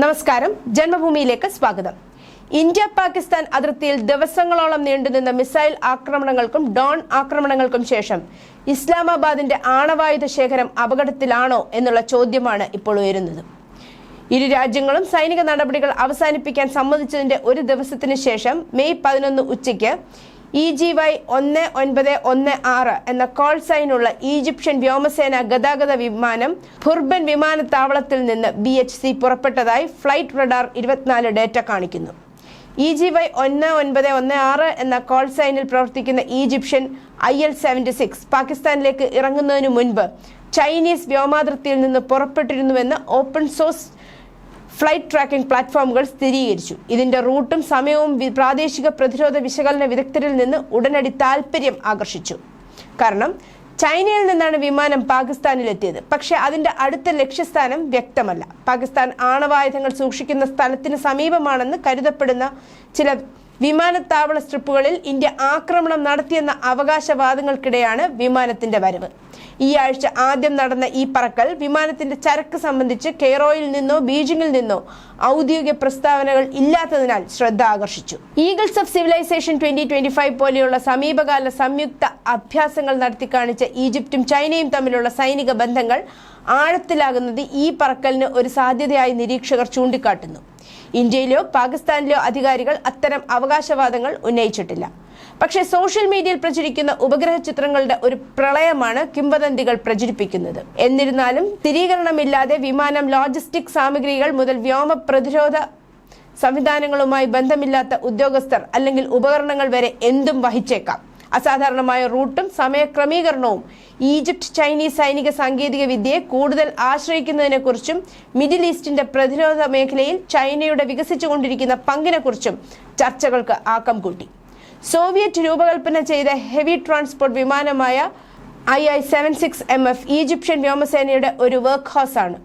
നമസ്കാരം. ജന്മഭൂമിയിലേക്ക് സ്വാഗതം. ഇന്ത്യ പാകിസ്ഥാൻ അതിർത്തിയിൽ ദിവസങ്ങളോളം നീണ്ടുനിന്ന മിസൈൽ ആക്രമണങ്ങൾക്കും ഡോൺ ആക്രമണങ്ങൾക്കും ശേഷം ഇസ്ലാമാബാദിന്റെ ആണവായുധ ശേഖരം അപകടത്തിലാണോ എന്നുള്ള ചോദ്യമാണ് ഇപ്പോൾ ഉയരുന്നത്. ഇരു രാജ്യങ്ങളും സൈനിക നടപടികൾ അവസാനിപ്പിക്കാൻ സമ്മതിച്ചതിന്റെ ഒരു ദിവസത്തിന് ശേഷം മെയ് പതിനൊന്ന് ഉച്ചയ്ക്ക് ഇ ജി വൈ ഒന്ന് ഒൻപത് ഒന്ന് ആറ് എന്ന കോൾ സൈനുള്ള ഈജിപ്ഷ്യൻ വ്യോമസേന ഗതാഗത വിമാനം ഫുർബൻ വിമാനത്താവളത്തിൽ നിന്ന് ബി എച്ച് സി പുറപ്പെട്ടതായി ഫ്ലൈറ്റ് റഡാർ ഇരുപത്തിനാല് ഡേറ്റ കാണിക്കുന്നു. ഇ ജി വൈ ഒന്ന് ഒൻപത് ഒന്ന് ആറ് എന്ന കോൾ സൈനിൽ പ്രവർത്തിക്കുന്ന Egyptian I L seventy six പാകിസ്ഥാനിലേക്ക് ഇറങ്ങുന്നതിനു മുൻപ് ചൈനീസ് വ്യോമാതിർത്തിയിൽ നിന്ന് പുറപ്പെട്ടിരുന്നുവെന്ന് ഓപ്പൺ സോഴ്സ് ഫ്ലൈറ്റ് ട്രാക്കിംഗ് പ്ലാറ്റ്ഫോമുകൾ സ്ഥിരീകരിച്ചു. ഇതിന്റെ റൂട്ടും സമയവും പ്രാദേശിക പ്രതിരോധ വിശകലന വിദഗ്ധരിൽ നിന്ന് ഉടനടി താൽപ്പര്യം ആകർഷിച്ചു. കാരണം ചൈനയിൽ നിന്നാണ് വിമാനം പാകിസ്ഥാനിലെത്തിയത്. പക്ഷേ അതിന്റെ അടുത്ത ലക്ഷ്യസ്ഥാനം വ്യക്തമല്ല. പാകിസ്ഥാൻ ആണവായുധങ്ങൾ സൂക്ഷിക്കുന്ന സ്ഥലത്തിന് സമീപമാണെന്ന് കരുതപ്പെടുന്ന ചില വിമാനത്താവള സ്ട്രിപ്പുകളിൽ ഇന്ത്യ ആക്രമണം നടത്തിയെന്ന അവകാശവാദങ്ങൾക്കിടെയാണ് വിമാനത്തിന്റെ വരവ്. ഈ ആഴ്ച ആദ്യം നടന്ന ഈ പറക്കൽ വിമാനത്തിന്റെ ചരക്ക് സംബന്ധിച്ച് കെയ്റോയിൽ നിന്നോ ബീജിംഗിൽ നിന്നോ ഔദ്യോഗിക പ്രസ്താവനകൾ ഇല്ലാത്തതിനാൽ ശ്രദ്ധ ആകർഷിച്ചു. Eagles of Civilization twenty twenty five പോലെയുള്ള സമീപകാല സംയുക്ത അഭ്യാസങ്ങൾ നടത്തി കാണിച്ച ഈജിപ്തും ചൈനയും തമ്മിലുള്ള സൈനിക ബന്ധങ്ങൾ ആഴത്തിലാകുന്നത് ഈ പറക്കലിന് ഒരു സാധ്യതയായി നിരീക്ഷകർ ചൂണ്ടിക്കാട്ടുന്നു. ഇന്ത്യയിലോ പാകിസ്ഥാനിലോ അധികാരികൾ അത്തരം അവകാശവാദങ്ങൾ ഉന്നയിച്ചിട്ടില്ല. പക്ഷേ സോഷ്യൽ മീഡിയയിൽ പ്രചരിക്കുന്ന ഉപഗ്രഹ ചിത്രങ്ങളുടെ ഒരു പ്രളയമാണ് കിംവദന്തികൾ പ്രചരിപ്പിക്കുന്നത്. എന്നിരുന്നാലും സ്ഥിരീകരണമില്ലാതെ വിമാനം ലോജിസ്റ്റിക് സാമഗ്രികൾ മുതൽ വ്യോമ പ്രതിരോധ സംവിധാനങ്ങളുമായി ബന്ധമില്ലാത്ത ഉദ്യോഗസ്ഥർ അല്ലെങ്കിൽ ഉപകരണങ്ങൾ വരെ എന്തും വഹിച്ചേക്കാം. അസാധാരണമായ റൂട്ടും സമയക്രമീകരണവും ഈജിപ്ത് ചൈനീസ് സൈനിക സാങ്കേതിക വിദ്യയെ കൂടുതൽ ആശ്രയിക്കുന്നതിനെക്കുറിച്ചും മിഡിൽ ഈസ്റ്റിന്റെ പ്രതിരോധ മേഖലയിൽ ചൈനയുടെ വികസിച്ചുകൊണ്ടിരിക്കുന്ന പങ്കിനെക്കുറിച്ചും ചർച്ചകൾക്ക് ആക്കം കൂട്ടി. സോവിയറ്റ് രൂപകൽപ്പന ചെയ്ത heavy transport വിമാനമായ I I seven six M F Egyptian വ്യോമസേനയുടെ ഒരു വർക്ക് ഹൗസ് ആണ്.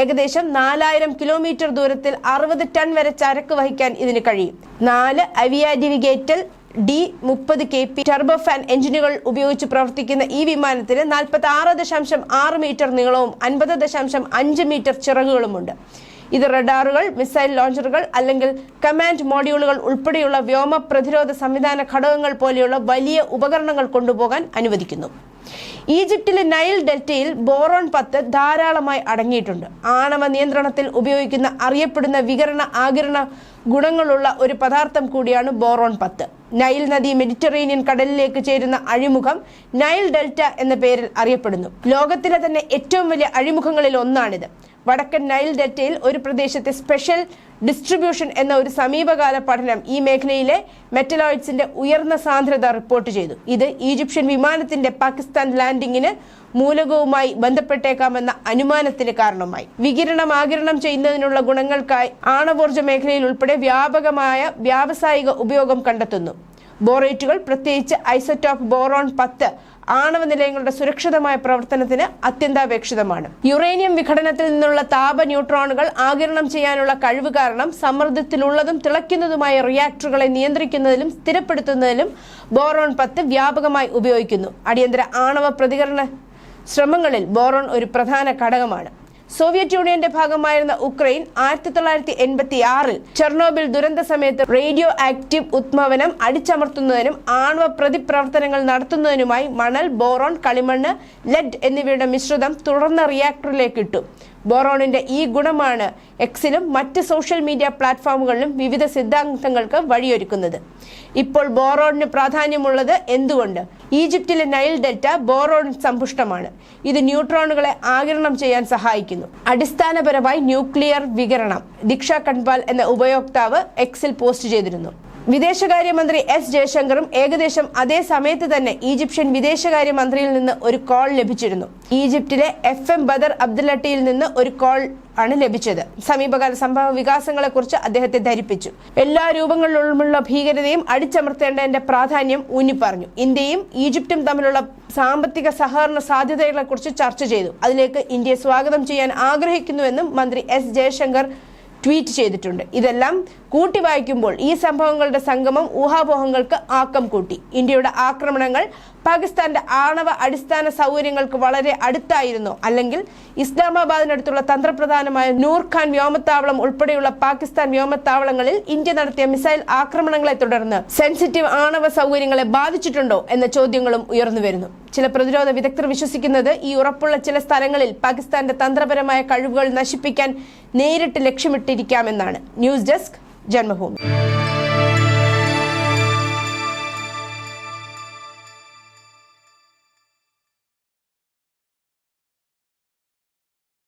ഏകദേശം നാലായിരം കിലോമീറ്റർ ദൂരത്തിൽ അറുപത് ടൺ വരെ ചരക്ക് വഹിക്കാൻ ഇതിന് കഴിയും. നാല് അവിയാഡിവിഗേറ്റൽ ഡി മുപ്പത് കെ പി ടർബോഫാൻ എഞ്ചിനുകൾ ഉപയോഗിച്ച് പ്രവർത്തിക്കുന്ന ഈ വിമാനത്തിന് നാൽപ്പത്തി ആറ് ദശാംശം ആറ് മീറ്റർ നീളവും അൻപത് ദശാംശം അഞ്ച് മീറ്റർ ചിറകുകളുമുണ്ട്. ഇത് റഡാറുകൾ മിസൈൽ ലോഞ്ചറുകൾ അല്ലെങ്കിൽ കമാൻഡ് മോഡ്യൂളുകൾ ഉൾപ്പെടെയുള്ള വ്യോമ പ്രതിരോധ സംവിധാന ഘടകങ്ങൾ പോലെയുള്ള വലിയ ഉപകരണങ്ങൾ കൊണ്ടുപോകാൻ അനുവദിക്കുന്നു. ഈജിപ്തിലെ നൈൽ ഡെൽറ്റയിൽ ബോറോൺ പത്ത് ധാരാളമായി അടങ്ങിയിട്ടുണ്ട്. ആണവ നിയന്ത്രണത്തിൽ ഉപയോഗിക്കുന്ന അറിയപ്പെടുന്ന വികരണ ആകിരണ ഗുണങ്ങളുള്ള ഒരു പദാർത്ഥം കൂടിയാണ് ബോറോൺ പത്ത്. നൈൽ നദി മെഡിറ്ററേനിയൻ കടലിലേക്ക് ചേരുന്ന അഴിമുഖം നൈൽ ഡെൽറ്റ എന്ന പേരിൽ അറിയപ്പെടുന്നു. ലോകത്തിലെ തന്നെ ഏറ്റവും വലിയ അഴിമുഖങ്ങളിൽ ഒന്നാണിത്. വടക്കൻ നൈൽ ഡെറ്റയിൽ ഒരു പ്രദേശത്തെ സ്പെഷ്യൽ ഡിസ്ട്രിബ്യൂഷൻ എന്ന ഒരു സമീപകാല പഠനം ഈ മേഖലയിലെ മെറ്റലോയിഡ്സിന്റെ ഉയർന്ന സാന്ദ്രത റിപ്പോർട്ട് ചെയ്തു. ഇത് ഈജിപ്ഷ്യൻ വിമാനത്തിന്റെ പാകിസ്ഥാൻ ലാൻഡിങ്ങിന് മൂലകവുമായി ബന്ധപ്പെട്ടേക്കാമെന്ന അനുമാനത്തിന് കാരണമായി. വികിരണം ആകിരണം ചെയ്യുന്നതിനുള്ള ഗുണങ്ങൾക്കായി ആണവോർജ മേഖലയിൽ ഉൾപ്പെടെ വ്യാപകമായ വ്യാവസായിക ഉപയോഗം കണ്ടെത്തുന്നു. ബോറേറ്റുകൾ പ്രത്യേകിച്ച് ഐസറ്റോപ്പ് ബോറോൺ പത്ത് ആണവ നിലയങ്ങളുടെ സുരക്ഷിതമായ പ്രവർത്തനത്തിന് അത്യന്താപേക്ഷിതമാണ്. യുറേനിയം വിഘടനത്തിൽ നിന്നുള്ള താപ ന്യൂട്രോണുകൾ ആകിരണം ചെയ്യാനുള്ള കഴിവ് കാരണം സമ്മർദ്ദത്തിലുള്ളതും തിളയ്ക്കുന്നതുമായ റിയാക്ടറുകളെ നിയന്ത്രിക്കുന്നതിലും സ്ഥിരപ്പെടുത്തുന്നതിലും ബോറോൺ പത്ത് വ്യാപകമായി ഉപയോഗിക്കുന്നു. അടിയന്തര ആണവ പ്രതികരണ ശ്രമങ്ങളിൽ ബോറോൺ ഒരു പ്രധാന ഘടകമാണ്. സോവിയറ്റ് യൂണിയന്റെ ഭാഗമായിരുന്ന ഉക്രൈൻ ആയിരത്തി തൊള്ളായിരത്തി എൺപത്തി ആറിൽ ചെർണോബിൽ ദുരന്ത സമയത്ത് റേഡിയോ ആക്റ്റീവ് ഉത്മവനം അടിച്ചമർത്തുന്നതിനും ആണവ പ്രതിപ്രവർത്തനങ്ങൾ നടത്തുന്നതിനുമായി മണൽ ബോറോൺ കളിമണ്ണ് ലെഡ് എന്നിവയുടെ മിശ്രിതം തുടർന്ന് റിയാക്ടറിലേക്ക് ഇട്ടു ബോറോണിന്റെ ഈ ഗുണമാണ് എക്സിലും മറ്റ് സോഷ്യൽ മീഡിയ പ്ലാറ്റ്ഫോമുകളിലും വിവിധ സിദ്ധാന്തങ്ങൾക്ക് വഴിയൊരുക്കുന്നത്. ഇപ്പോൾ ബോറോണിന് പ്രാധാന്യമുള്ളത് എന്തുകൊണ്ട്? ഈജിപ്തിലെ നൈൽ ഡെൽറ്റ ബോറോൺ സമ്പുഷ്ടമാണ്. ഇത് ന്യൂട്രോണുകളെ ആകിരണം ചെയ്യാൻ സഹായിക്കുന്നു. അടിസ്ഥാനപരമായി ന്യൂക്ലിയർ വികരണം ദിക്ഷ കൺപാൽ എന്ന ഉപയോക്താവ് എക്സിൽ പോസ്റ്റ് ചെയ്തിരുന്നു. വിദേശകാര്യമന്ത്രി എസ് ജയശങ്കറും ഏകദേശം അതേ സമയത്ത് തന്നെ ഈജിപ്ഷ്യൻ വിദേശകാര്യമന്ത്രിയിൽ നിന്ന് ഒരു കോൾ ലഭിച്ചിരുന്നു. ഈജിപ്തിലെ എഫ് എം ബദർ അബ്ദുല്ലട്ടിയിൽ നിന്ന് ഒരു കോൾ ആണ് ലഭിച്ചത്. സമീപകാല സംഭവ വികാസങ്ങളെക്കുറിച്ച് അദ്ദേഹത്തെ ധരിപ്പിച്ചു. എല്ലാ രൂപങ്ങളിലുമുള്ള ഭീകരതയും അടിച്ചമർത്തേണ്ടതിന്റെ പ്രാധാന്യം ഊന്നിപ്പറഞ്ഞു. ഇന്ത്യയും ഈജിപ്തും തമ്മിലുള്ള സാമ്പത്തിക സഹകരണ സാധ്യതകളെക്കുറിച്ച് ചർച്ച ചെയ്തു. അതിലേക്ക് ഇന്ത്യയെ സ്വാഗതം ചെയ്യാൻ ആഗ്രഹിക്കുന്നുവെന്നും മന്ത്രി എസ് ജയശങ്കർ ട്വീറ്റ് ചെയ്തിട്ടുണ്ട്. ഇതെല്ലാം കൂട്ടി വായിക്കുമ്പോൾ ഈ സംഭവങ്ങളുടെ സംഗമം ഊഹാപോഹങ്ങൾക്ക് ആക്കം കൂട്ടി. ഇന്ത്യയുടെ ആക്രമണങ്ങൾ പാകിസ്ഥാന്റെ ആണവ അടിസ്ഥാന സൗകര്യങ്ങൾക്ക് വളരെ അടുത്തായിരുന്നു. അല്ലെങ്കിൽ ഇസ്ലാമാബാദിനടുത്തുള്ള തന്ത്രപ്രധാനമായ നൂർഖാൻ വ്യോമത്താവളം ഉൾപ്പെടെയുള്ള പാകിസ്ഥാൻ വ്യോമത്താവളങ്ങളിൽ ഇന്ത്യ നടത്തിയ മിസൈൽ ആക്രമണങ്ങളെ തുടർന്ന് സെൻസിറ്റീവ് ആണവ സൗകര്യങ്ങളെ ബാധിച്ചിട്ടുണ്ടോ എന്ന ചോദ്യങ്ങളും ഉയർന്നു വരുന്നു. ചില പ്രതിരോധ വിദഗ്ധർ വിശ്വസിക്കുന്നത് ഈ ഉറപ്പുള്ള ചില സ്ഥലങ്ങളിൽ പാകിസ്ഥാന്റെ തന്ത്രപരമായ കഴിവുകൾ നശിപ്പിക്കാൻ നേരിട്ട് ഉൾപ്പെട്ടിരിക്കാമെന്നാണ് ന്യൂസ് ഡെസ്ക് ജന്മഭൂമി.